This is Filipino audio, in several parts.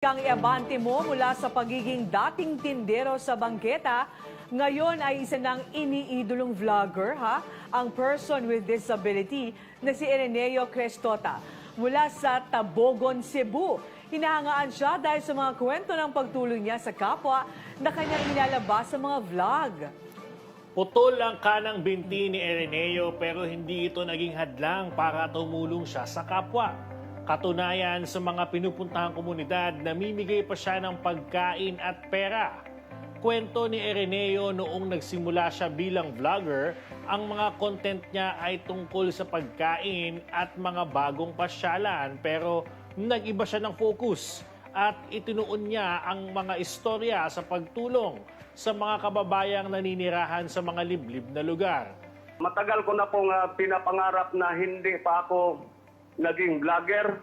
Kang iabante mo mula sa pagiging dating tindero sa bangketa, ngayon ay isa ng iniidolong vlogger, ha? Ang person with disability na si Ireneo Crestota mula sa Tabogon, Cebu. Hinahangaan siya dahil sa mga kwento ng pagtulong niya sa kapwa na kanyang ilalabas sa mga vlog. Putol ang kanang binti ni Ereneo pero hindi ito naging hadlang para tumulong siya sa kapwa. Katunayan sa mga pinupuntahang komunidad, namimigay pa siya ng pagkain at pera. Kwento ni Ereneo noong nagsimula siya bilang vlogger, ang mga content niya ay tungkol sa pagkain at mga bagong pasyalan pero nag-iba siya ng focus at itinuon niya ang mga istorya sa pagtulong sa mga kababayang naninirahan sa mga liblib na lugar. Matagal ko na pong ah, pinapangarap na hindi pa ako naging vlogger.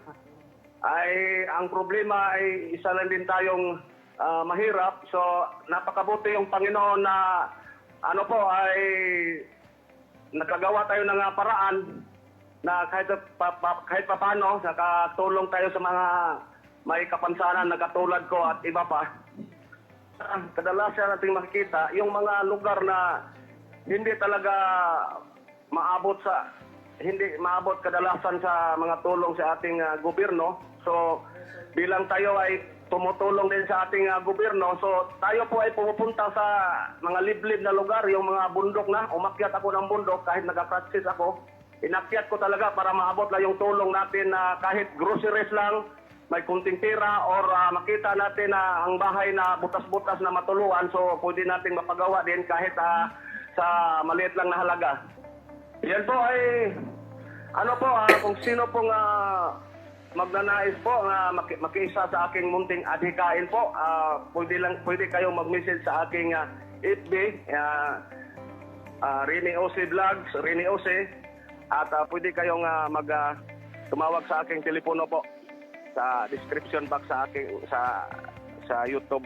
Ay ang problema ay isa lang din tayong ah, mahirap. So napakabuti yung Panginoon na ano po ay nakagawa tayo ng ah, paraan na kahit pa, pa, kahit pa paano nakatulong tayo sa mga may kapansanan na katulad ko at iba pa. Kadalasan nating makikita yung mga lugar na hindi talaga maabot sa hindi maabot kadalasan sa mga tulong sa ating ah, gobyerno. So bilang tayo ay tumutulong din sa ating ah, gobyerno, so tayo po ay pumupunta sa mga liblib na lugar, yung mga bundok na, umakyat ako ng bundok kahit nag-practice ako. Inakyat ko talaga para maabot lang yung tulong natin na kahit groceries lang, may kunting tira or ah, makita natin na ang bahay na butas-butas na matuluan so pwede nating mapagawa din kahit ah, sa maliit lang na halaga. Yan po ay ano po ah, kung sino pong ah, magnanais po na maki- makiisa sa aking munting adhikain po, ah, pwede lang pwede kayong mag-message sa aking ah, FB ah, ah, Rini Ose Vlogs, Rini Ose at ah, pwede kayong ah, mag ah, tumawag sa aking telepono po sa description box sa aking sa sa YouTube